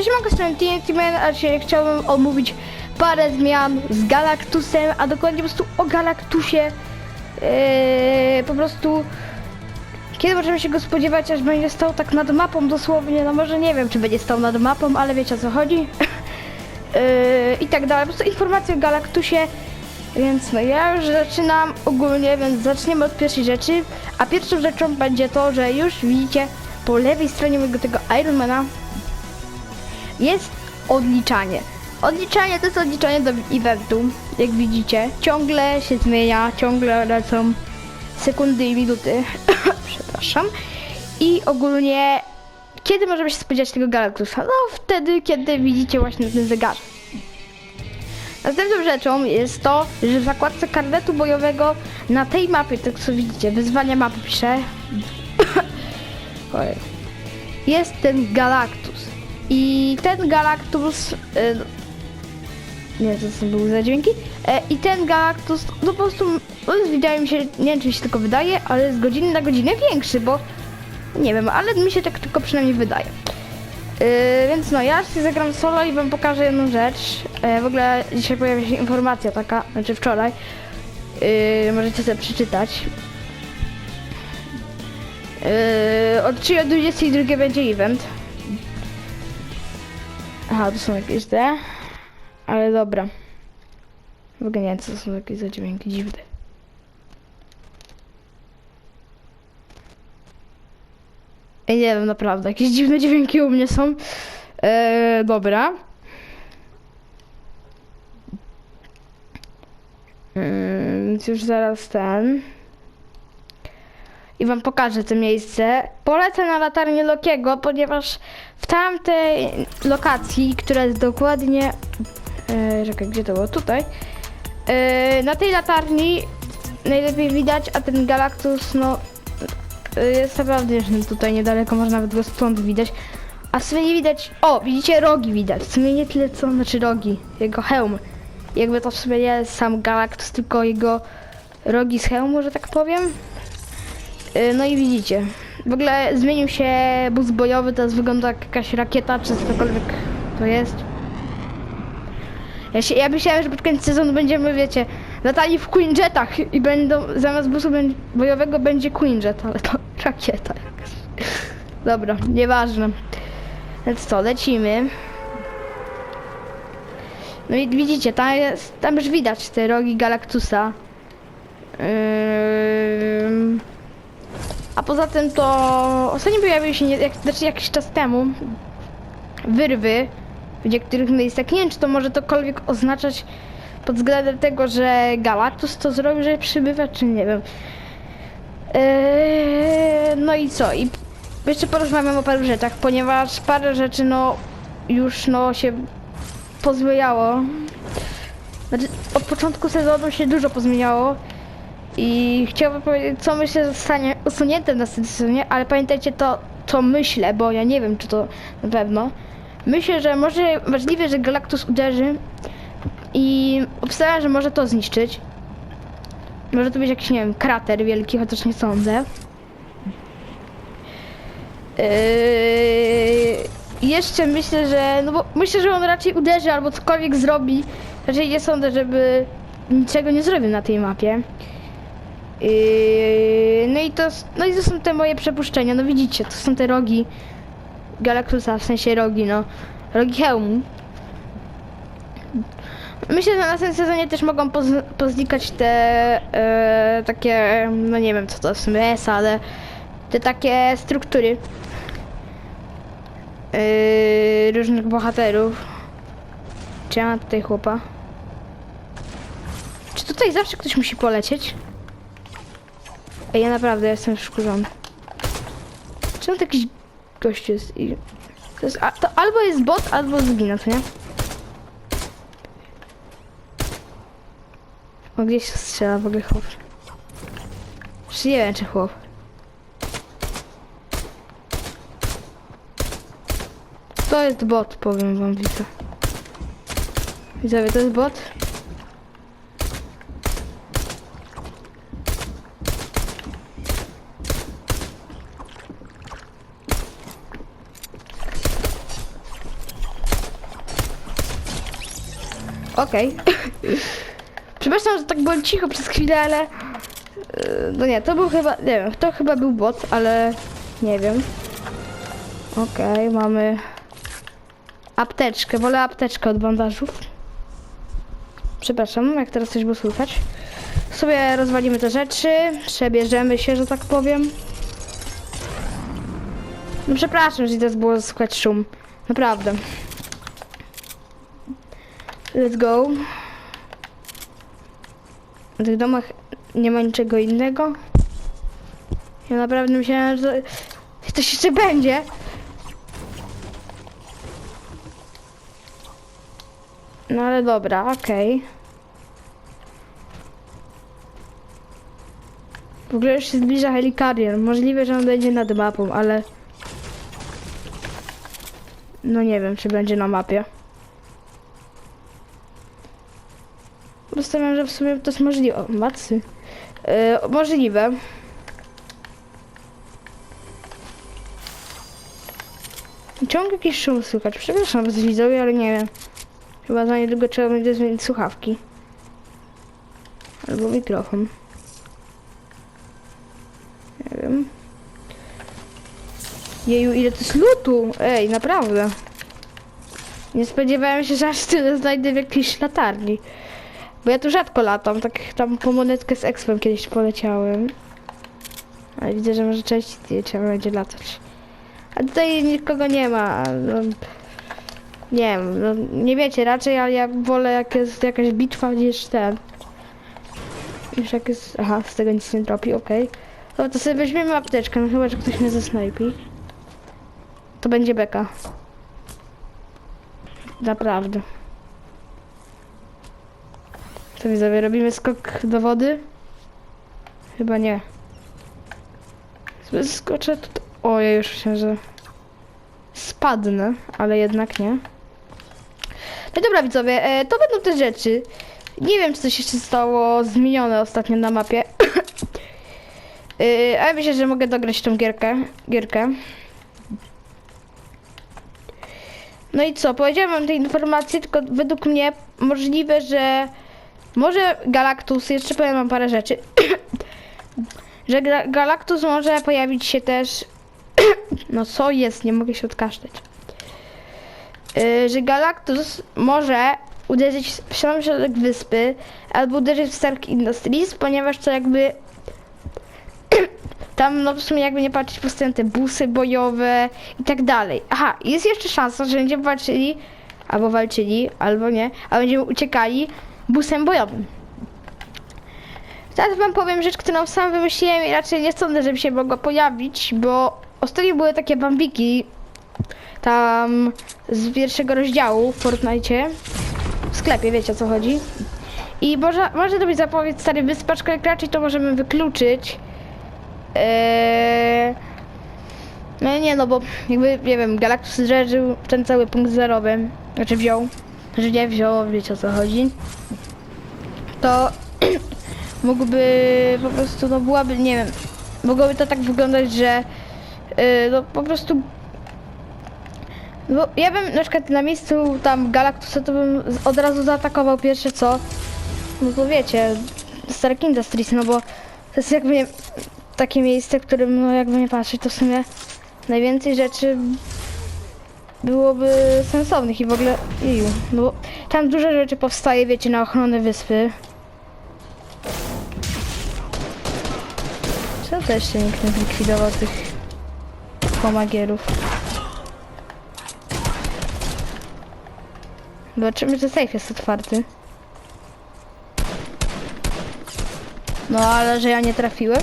Cześć, mogę z TNT Man, a dzisiaj chciałbym omówić parę zmian z Galactusem, a dokładnie po prostu o Galactusie. Eee, po prostu kiedy możemy się go spodziewać, aż będzie stał tak nad mapą dosłownie, no może nie wiem, czy będzie stał nad mapą, ale wiecie o co chodzi. Eee, I tak dalej, po prostu informacje o Galactusie. Więc no ja już zaczynam ogólnie, więc zaczniemy od pierwszej rzeczy. A pierwszą rzeczą będzie to, że już widzicie po lewej stronie mojego tego Ironmana jest odliczanie. Odliczanie to jest odliczanie do eventu, jak widzicie. Ciągle się zmienia, ciągle lecą sekundy i minuty. Przepraszam. I ogólnie, kiedy możemy się spodziewać tego Galactusa? No wtedy, kiedy widzicie właśnie ten zegarek. Następną rzeczą jest to, że w zakładce karnetu bojowego na tej mapie, tak co widzicie, wyzwania mapy pisze, jest ten Galactus. I ten Galactus, e, nie, to są były za dźwięki, e, i ten Galactus, no po prostu, jest, wydaje mi się, nie wiem czy się tylko wydaje, ale z godziny na godzinę większy, bo nie wiem, ale mi się tak tylko przynajmniej wydaje. Yy, więc no, ja się zagram solo i wam pokażę jedną rzecz. Yy, w ogóle dzisiaj pojawi się informacja taka, znaczy wczoraj. Yy, możecie sobie przeczytać. Od 3 do 22 będzie event. Aha, to są jakieś te. Ale dobra. W ogóle nie co są jakieś za dźwięki dziwne. Ej, nie wiem, naprawdę. Jakieś dziwne dźwięki u mnie są. Eee, dobra. Eee, Więc już zaraz ten. I wam pokażę to miejsce. Polecę na latarnię Lokiego, ponieważ w tamtej lokacji, która jest dokładnie... Eee, czekaj, gdzie to było? Tutaj. Eee, na tej latarni najlepiej widać, a ten Galactus, no Y, jest naprawdę tutaj niedaleko, można nawet go stąd widać. A w sumie nie widać, o widzicie rogi widać, w sumie nie tyle co, znaczy rogi, jego hełm. Jakby to w sumie nie sam Galactus, tylko jego rogi z hełmu, że tak powiem. Y, No i widzicie, w ogóle zmienił się bus bojowy, teraz wygląda jak jakaś rakieta, czy cokolwiek to jest. Ja, się, ja myślałem, że pod koniec sezonu będziemy, wiecie, latali w Queenjetach i będą, zamiast busu bojowego będzie Queenjet, ale to rakieta. Dobra, nieważne. Więc co, lecimy. No i widzicie, tam, jest, tam już widać te rogi Galactusa. Ym. A poza tym to ostatnio pojawiły się, nie, jak, znaczy jakiś czas temu, wyrwy w niektórych miejscach. Nie wiem, czy to może tokolwiek oznaczać pod względem tego, że Galactus to zrobił, że przybywa, czy nie wiem. Eee, no i co? I jeszcze porozmawiam o paru rzeczach, ponieważ parę rzeczy no już no się pozmieniało. Znaczy od początku sezonu się dużo pozmieniało. I chciałbym powiedzieć, co myślę, zostanie usunięte w następnym sezonie, ale pamiętajcie to, co myślę, bo ja nie wiem, czy to na pewno. Myślę, że może możliwe, że Galactus uderzy i obstawiam, że może to zniszczyć. Może to być jakiś, nie wiem, krater wielki, chociaż nie sądzę. Yy, jeszcze myślę, że. No bo myślę, że on raczej uderzy albo cokolwiek zrobi. Raczej nie sądzę, żeby niczego nie zrobił na tej mapie. Yy, no i to, no i to są te moje przepuszczenia. No widzicie, to są te rogi Galactusa, w sensie rogi, no. Rogi hełmu. Myślę, że na następnym sezonie też mogą poz, poznikać te e, takie, no nie wiem co to jest, mes, ale te takie struktury e, różnych bohaterów. Czy ja mam tutaj chłopa? Czy tutaj zawsze ktoś musi polecieć? Ej, ja naprawdę jestem wkurzony. Czemu to jakiś gość jest i... To, jest, a, to albo jest bot, albo zginął, co nie? O, gdzieś strzela w ogóle chłop. Już nie wiem, czy chłop. To jest bot, powiem wam, widzę. Widzowie, to jest bot. Okej. Przepraszam, że tak było cicho przez chwilę, ale... yy, No nie, to był chyba... Nie wiem, to chyba był bot, ale... Nie wiem. Okej, mamy... Apteczkę, wolę apteczkę od bandażów. Przepraszam, jak teraz coś było słychać. Sobie rozwalimy te rzeczy, przebierzemy się, że tak powiem. No przepraszam, że teraz było słychać szum. Naprawdę. Let's go. W tych domach nie ma niczego innego. Ja naprawdę myślałem, że coś jeszcze będzie. No ale dobra, okej. W ogóle już się zbliża Helikarion. Możliwe, że on będzie nad mapą, ale... No nie wiem, czy będzie na mapie. Rozstawiam, że w sumie to jest możliwe. Macy. Yy, możliwe. Ciągle jakiś szum słychać. Przepraszam was widzowie, ale nie wiem. Chyba za niedługo trzeba będzie zmienić słuchawki. Albo mikrofon. Nie wiem. Jeju, ile to jest lutu! Ej, naprawdę. Nie spodziewałem się, że aż tyle znajdę w jakiejś latarni. Bo ja tu rzadko latam, tak tam po monetkę z Expem kiedyś poleciałem. Ale widzę, że może częściej trzeba będzie latać. A tutaj nikogo nie ma. No, nie wiem, no, nie wiecie raczej, ale ja wolę jak jest jakaś bitwa niż ten. Niż jak jest... Aha, z tego nic nie dropi, okej. No to sobie weźmiemy apteczkę, no chyba, że ktoś mnie zasnajpi. To będzie beka. Naprawdę. Co widzowie, robimy skok do wody? Chyba nie. Skoczę tutaj. Ojej, już myślę, że spadnę, ale jednak nie. No dobra widzowie, e, to będą te rzeczy. Nie wiem, czy coś jeszcze zostało zmienione ostatnio na mapie. ale myślę, że mogę dograć tą gierkę. gierkę. No i co, powiedziałem wam te informacje, tylko według mnie możliwe, że może Galactus, jeszcze powiem wam parę rzeczy, że Ga- Galactus może pojawić się też, no co jest, nie mogę się odkaszleć, yy, że Galactus może uderzyć w sam środek wyspy, albo uderzyć w Stark Industries, ponieważ to jakby tam no w sumie jakby nie patrzeć powstają te busy bojowe i tak dalej. Aha, jest jeszcze szansa, że będziemy walczyli, albo walczyli, albo nie, a będziemy uciekali busem bojowym. Teraz wam powiem rzecz, którą sam wymyśliłem i raczej nie sądzę, żeby się mogła pojawić, bo ostatnio były takie bambiki tam z pierwszego rozdziału w Fortnite w sklepie, wiecie o co chodzi. I może, może to być zapowiedź stary wysp, aczkolwiek raczej to możemy wykluczyć. Eee... No nie, no bo jakby, nie wiem, Galactus zderzył ten cały punkt zerowy, znaczy wziął, że nie wziął, wiecie o co chodzi, to mógłby po prostu, no byłaby, nie wiem, mogłoby to tak wyglądać, że yy, no po prostu bo ja bym na przykład na miejscu tam Galactusa to bym od razu zaatakował pierwsze co, no to wiecie, Stark Industries, no bo to jest jakby takie miejsce, którym no jakby nie patrzeć, to w sumie najwięcej rzeczy byłoby sensownych i w ogóle, jeju, no bo tam dużo rzeczy powstaje, wiecie, na ochronę wyspy. To jeszcze nikt nie zlikwidował tych pomagierów? Zobaczymy, że safe jest otwarty. No ale że ja nie trafiłem?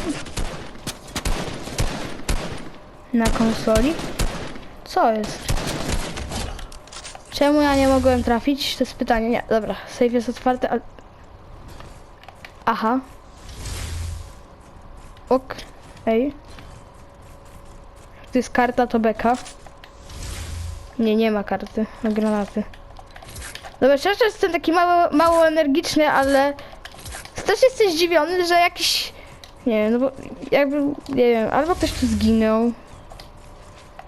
Na konsoli? Co jest? Czemu ja nie mogłem trafić? To jest pytanie. Nie, dobra, safe jest otwarty, ale... Aha. Ok. Ej. To jest karta, to beka. Nie, nie ma karty na granaty. Dobra, szczerze jestem taki mało, mało energiczny, ale też jestem zdziwiony, że jakiś... Nie wiem, no bo jakby, nie wiem, albo ktoś tu zginął,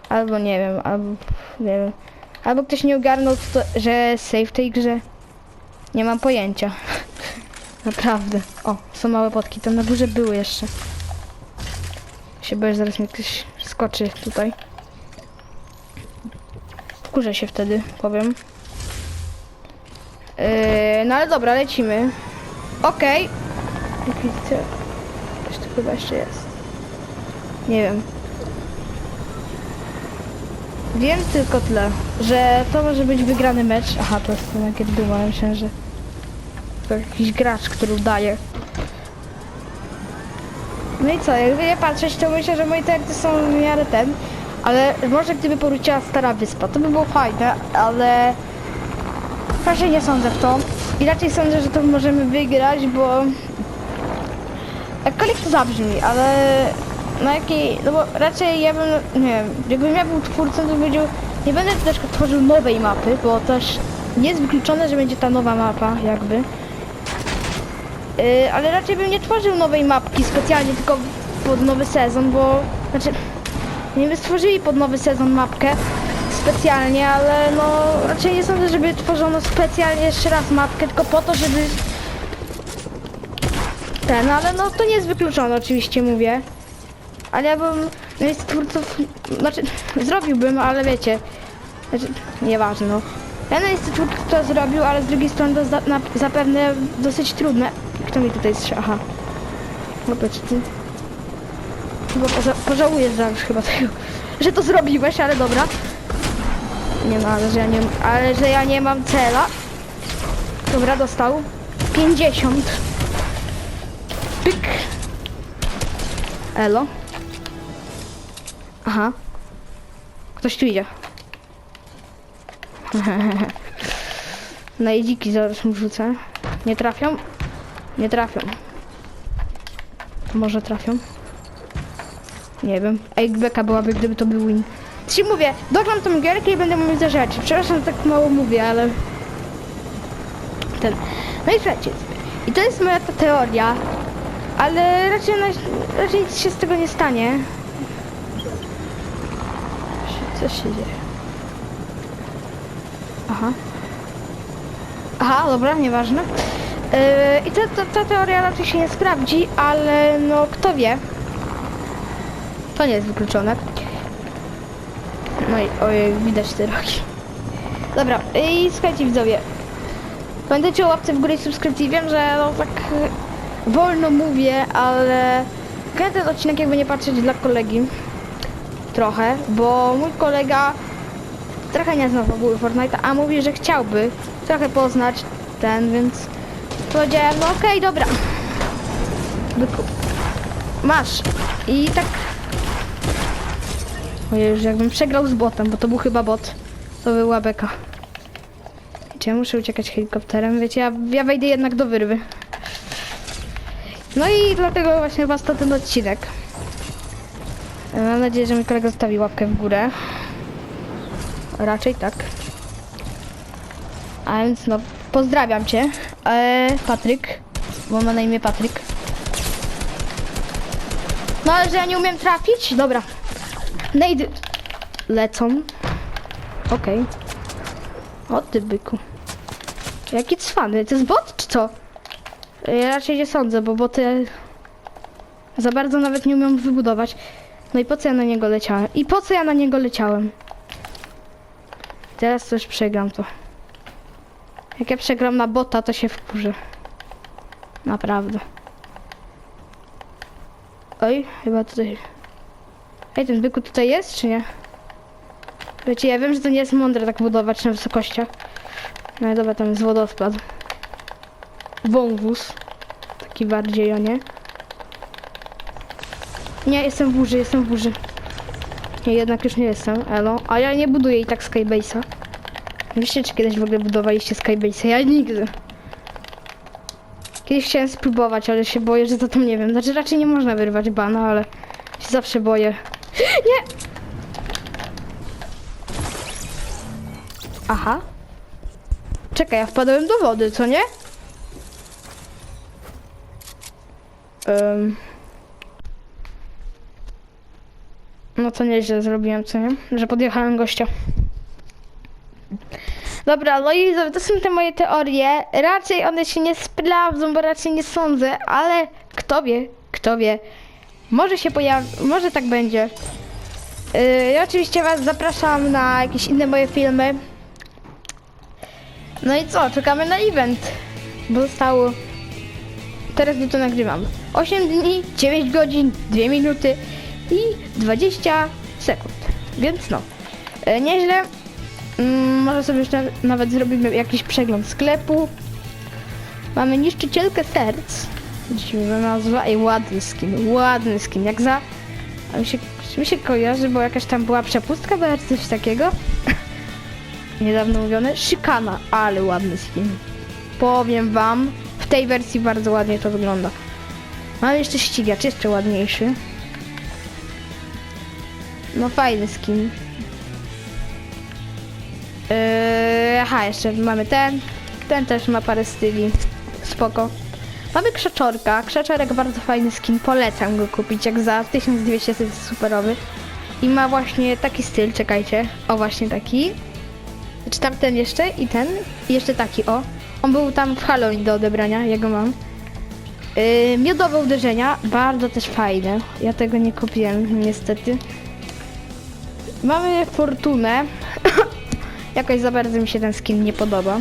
albo nie wiem, albo, nie wiem, albo ktoś nie ogarnął, to, że safe w tej grze. Nie mam pojęcia. Naprawdę. O, są małe potki. Tam na górze były jeszcze. Się boję, zaraz mi ktoś skoczy tutaj. Wkurzę się wtedy, powiem. Yy, no ale dobra, lecimy. Okej. Jak widzicie, coś tu chyba jeszcze jest. Nie wiem. Wiem tylko tyle, że to może być wygrany mecz. Aha, to jest ten jak duma, myślę, że to jakiś gracz, który udaje. No i co, jakby nie patrzeć, to myślę, że moje teksty są w miarę ten, ale może gdyby powróciła Stara Wyspa, to by było fajne, ale raczej nie sądzę w to. I raczej sądzę, że to możemy wygrać, bo jakkolwiek to zabrzmi, ale na jakiej, no bo raczej ja bym, nie wiem, jakbym ja był twórcą, to bym nie będę też tworzył nowej mapy, bo też nie jest wykluczone, że będzie ta nowa mapa, jakby. Yy, ale raczej bym nie tworzył nowej mapki specjalnie tylko pod nowy sezon, bo znaczy nie by stworzyli pod nowy sezon mapkę specjalnie, ale no raczej nie sądzę, żeby tworzono specjalnie jeszcze raz mapkę tylko po to, żeby ten, ale no to nie jest wykluczone oczywiście mówię. Ale ja bym no jest twórców, znaczy zrobiłbym, ale wiecie, znaczy, nieważne no. Ja jest twórców to zrobił, ale z drugiej strony to za, na, zapewne dosyć trudne. Kto mi tutaj strzela? Aha. Zobacz ty. Chyba poza, pożałuję zaraz chyba tego, że to zrobiłeś, ale dobra. Nie no, ale że ja nie, ale że ja nie mam cela. Dobra, dostał. 50. Pyk. Elo. Aha. Ktoś tu idzie. Na jedziki zaraz mu rzucę. Nie trafią? Nie trafią. Może trafią? Nie wiem. Ej, beka byłaby, gdyby to był win. Ci mówię, dogram tą gierkę i będę mówił za rzeczy. Przepraszam, tak mało mówię, ale... Ten. No i słuchajcie. I to jest moja ta teoria. Ale raczej, raczej nic się z tego nie stanie. Co się dzieje? Aha. Aha, dobra, nieważne. Yy, I ta, ta, ta teoria raczej się nie sprawdzi, ale no kto wie. To nie jest wykluczone. No i ojej, widać te rogi. Dobra, i słuchajcie widzowie. Pamiętajcie o łapce w górę i subskrypcji. Wiem, że no tak y, wolno mówię, ale kręcę ten odcinek jakby nie patrzeć dla kolegi. Trochę, bo mój kolega trochę nie zna w ogóle Fortnite'a, a mówi, że chciałby trochę poznać ten, więc powiedziałem, no okej, dobra. Byku. Masz. I tak... Ojej, już jakbym przegrał z botem, bo to był chyba bot. To była beka. Wiecie, ja muszę uciekać helikopterem, wiecie, ja, ja wejdę jednak do wyrwy. No i dlatego właśnie was to ten odcinek. Mam nadzieję, że mój kolega zostawi łapkę w górę. Raczej tak. A więc no, pozdrawiam cię, e, Patryk, bo ma na imię Patryk. No ale że ja nie umiem trafić? Dobra. Nade lecą. Okej. O ty byku. Jaki cwany, to jest bot czy co? Ja raczej nie sądzę, bo boty za bardzo nawet nie umiem wybudować. No i po co ja na niego leciałem? I po co ja na niego leciałem? Teraz też przegram to. Jak ja przegram na bota, to się wkurzę. Naprawdę. Oj, chyba tutaj... Ej, ten byku tutaj jest, czy nie? Wiecie, ja wiem, że to nie jest mądre tak budować na wysokościach. No ale dobra, tam jest wodospad. Wąwóz. Taki bardziej, o nie? Nie, jestem w burzy, jestem w burzy. Nie, jednak już nie jestem, elo. A ja nie buduję i tak Skybase'a. Wiecie, czy kiedyś w ogóle budowaliście Skybase'a? Ja nigdy. Kiedyś chciałem spróbować, ale się boję, że to tam nie wiem. Znaczy raczej nie można wyrwać bana, ale się zawsze boję. Nie! Aha. Czekaj, ja wpadłem do wody, co nie? Ym. No to nieźle zrobiłem, co nie? Że podjechałem gościa. Dobra, no i to są te moje teorie. Raczej one się nie sprawdzą, bo raczej nie sądzę, ale kto wie, kto wie. Może się pojawi, może tak będzie. Yy, ja oczywiście Was zapraszam na jakieś inne moje filmy. No i co, czekamy na event. Bo zostało. Teraz gdy to nagrywam. 8 dni, 9 godzin, 2 minuty i 20 sekund. Więc no. E, nieźle. Mm, może sobie jeszcze nawet zrobimy jakiś przegląd sklepu. Mamy niszczycielkę serc. Dziwna nazwa. Ej, ładny skin, ładny skin. Jak za... A mi się, mi się kojarzy, bo jakaś tam była przepustka, czy coś takiego. Niedawno mówione. Szykana, ale ładny skin. Powiem wam, w tej wersji bardzo ładnie to wygląda. Mam jeszcze ścigacz, jeszcze ładniejszy. No fajny skin. Yy, aha, jeszcze mamy ten. Ten też ma parę styli. Spoko. Mamy krzaczorka. Krzaczorek bardzo fajny skin. Polecam go kupić. Jak za 1200 to jest superowy. I ma właśnie taki styl, czekajcie. O, właśnie taki. Czy tam ten jeszcze i ten. I jeszcze taki, o. On był tam w Halloween do odebrania, ja go mam. Yy, miodowe uderzenia, bardzo też fajne. Ja tego nie kupiłem, niestety. Mamy fortunę. Jakoś za bardzo mi się ten skin nie podoba.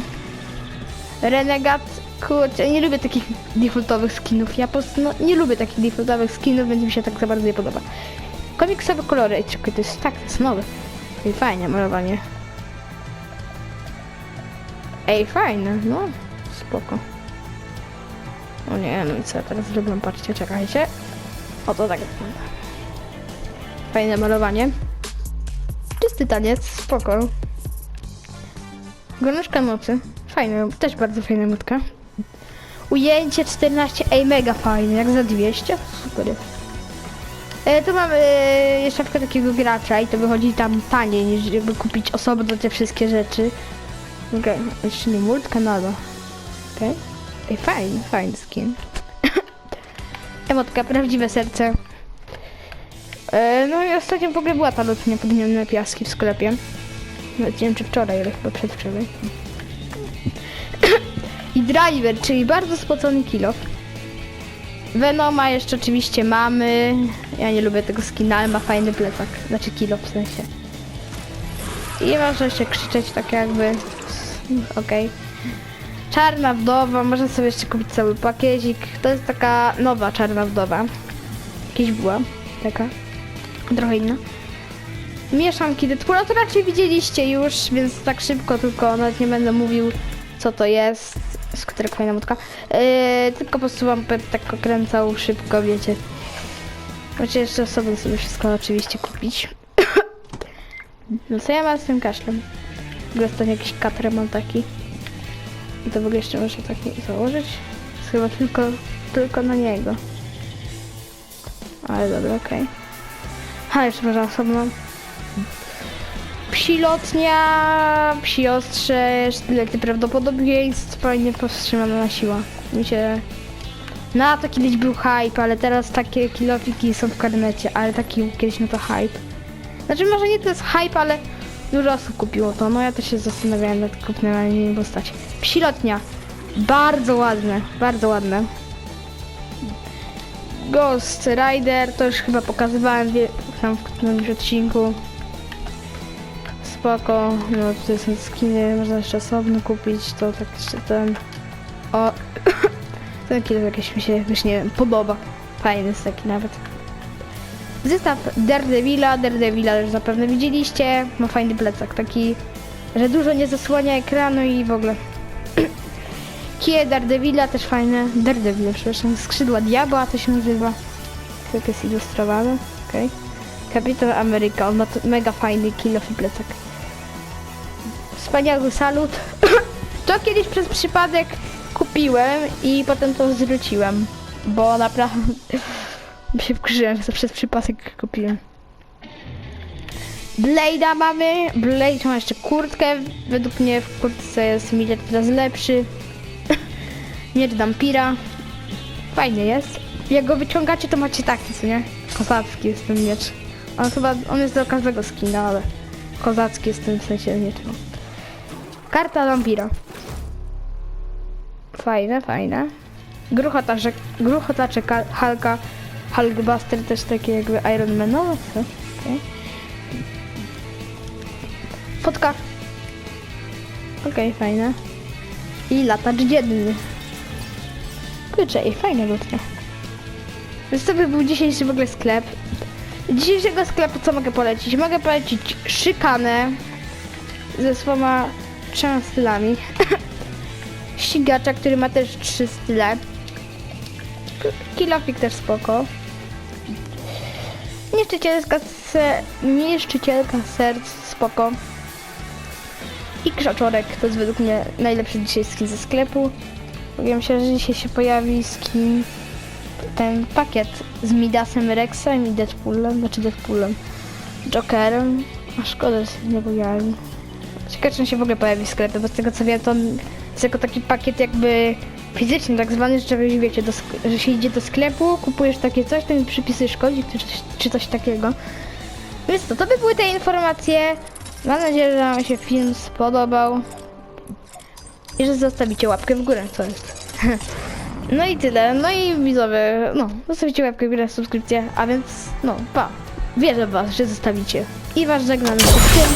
Renegat, kurczę, nie lubię takich defaultowych skinów. Ja po prostu no, nie lubię takich defaultowych skinów, więc mi się tak za bardzo nie podoba. Komiksowe kolory, czekaj, to jest tak, to jest nowe. Ej, fajnie malowanie. Ej, fajne, no, spoko. O nie, no i co ja teraz zrobię? Patrzcie, czekajcie. O, to tak wygląda. Fajne malowanie. Czysty taniec, spoko. Gorączka nocy. Fajne, też bardzo fajna nutka. Ujęcie 14, ej mega fajne, jak za 200, super. E, tu mamy e, jeszcze takiego gracza i to wychodzi tam taniej niż jakby kupić osobno te wszystkie rzeczy. Okej, jeszcze nie multka nada. Okej. Ej, fajny, fajny skin. Emotka, prawdziwe serce. E, no i ostatnio w ogóle była ta lotnia podniemne piaski w sklepie. Nie wiem czy wczoraj, ale chyba przedwczoraj. I driver, czyli bardzo spocony kilof. Venoma jeszcze oczywiście mamy. Ja nie lubię tego skina, ale ma fajny plecak. Znaczy kilo w sensie. I można jeszcze krzyczeć tak jakby. Okej. Czarna wdowa, można sobie jeszcze kupić cały pakiezik. To jest taka nowa czarna wdowa. Jakieś była. Taka. Trochę inna. Mieszanki Deadpoola to raczej widzieliście już, więc tak szybko tylko nawet nie będę mówił co to jest. Skuterek fajna motka. Yy, tylko po prostu wam będę tak okręcał szybko, wiecie. Macie jeszcze sobie sobie wszystko oczywiście kupić. no co ja mam z tym kaszlem? To jakiś katrę mam taki. I to w ogóle jeszcze muszę taki założyć. Jest chyba tylko, tylko na niego. Ale dobra, okej. A, jeszcze można osobno. Psilotnia, psi ostrze, sztylety prawdopodobieństw, fajnie powstrzymana na siła. Mi się... Na to kiedyś był hype, ale teraz takie kilofiki są w karnecie, ale taki kiedyś no to hype. Znaczy może nie to jest hype, ale dużo osób kupiło to, no ja też się zastanawiałem nad kupnem, ale nie postać. Psilotnia, bardzo ładne, bardzo ładne. Ghost Rider, to już chyba pokazywałem wie- tam w którymś odcinku. Spoko, no tutaj są skiny, można jeszcze osobno kupić, to tak jeszcze ten... O, ten kilo jakiś mi się jakoś nie wiem, podoba. Fajny jest taki nawet. Zestaw Daredevila, Daredevila już zapewne widzieliście, ma fajny plecak, taki, że dużo nie zasłania ekranu i w ogóle. Kije Daredevila też fajne, Daredevil, przepraszam, skrzydła diabła to się nazywa. Tak jest ilustrowane, okej. Kapitan Ameryka, on ma mega fajny kilof i plecak. Salut. to kiedyś przez przypadek kupiłem i potem to zwróciłem, bo naprawdę się wkurzyłem, że przez przypadek kupiłem. Blade'a mamy. Blade ma jeszcze kurtkę. Według mnie w kurtce jest Millet teraz lepszy. Miecz Dampira. Fajny jest. Jak go wyciągacie, to macie taki, co nie? Kozacki jest ten miecz. On chyba, on jest do każdego skina, ale kozacki jest w sensie miecz. No. Karta wampira. Fajne, fajne. Gruchotacze, gruchotacze Ka- Hulka, Hulkbuster też takie jakby Iron Manowe. co? Okej. Fotka. Okej, fajne. I latacz dzienny. Kurczę, i fajne lutnie. Więc to by był dzisiejszy w ogóle sklep. Dzisiejszego sklepu co mogę polecić? Mogę polecić szykanę ze swoma trzema stylami. Ścigacza, który ma też trzy style. Kilofik też spoko. Niszczycielska, se, niszczycielka serc spoko. I krzaczorek to jest według mnie najlepszy dzisiaj skin ze sklepu. Powiem się, że dzisiaj się pojawi skin ten pakiet z Midasem Rexem i Deadpoolem, znaczy Deadpoolem, Jokerem. A szkoda, że się nie pojawi. Ciekawe, czy on się w ogóle pojawi w sklepie, bo z tego co wiem, to on jest jako taki pakiet jakby fizyczny, tak zwany, że żebyś, wiecie, do, że się idzie do sklepu, kupujesz takie coś, to mi przypisujesz kodzik czy, coś- czy coś takiego. Więc to, to by były te informacje. Mam nadzieję, że Wam się film spodobał. I że zostawicie łapkę w górę, co jest. No i tyle. No i widzowie, no, zostawicie łapkę w górę, subskrypcję, a więc, no, pa. Wierzę w was, że zostawicie. I was żegnam z tym.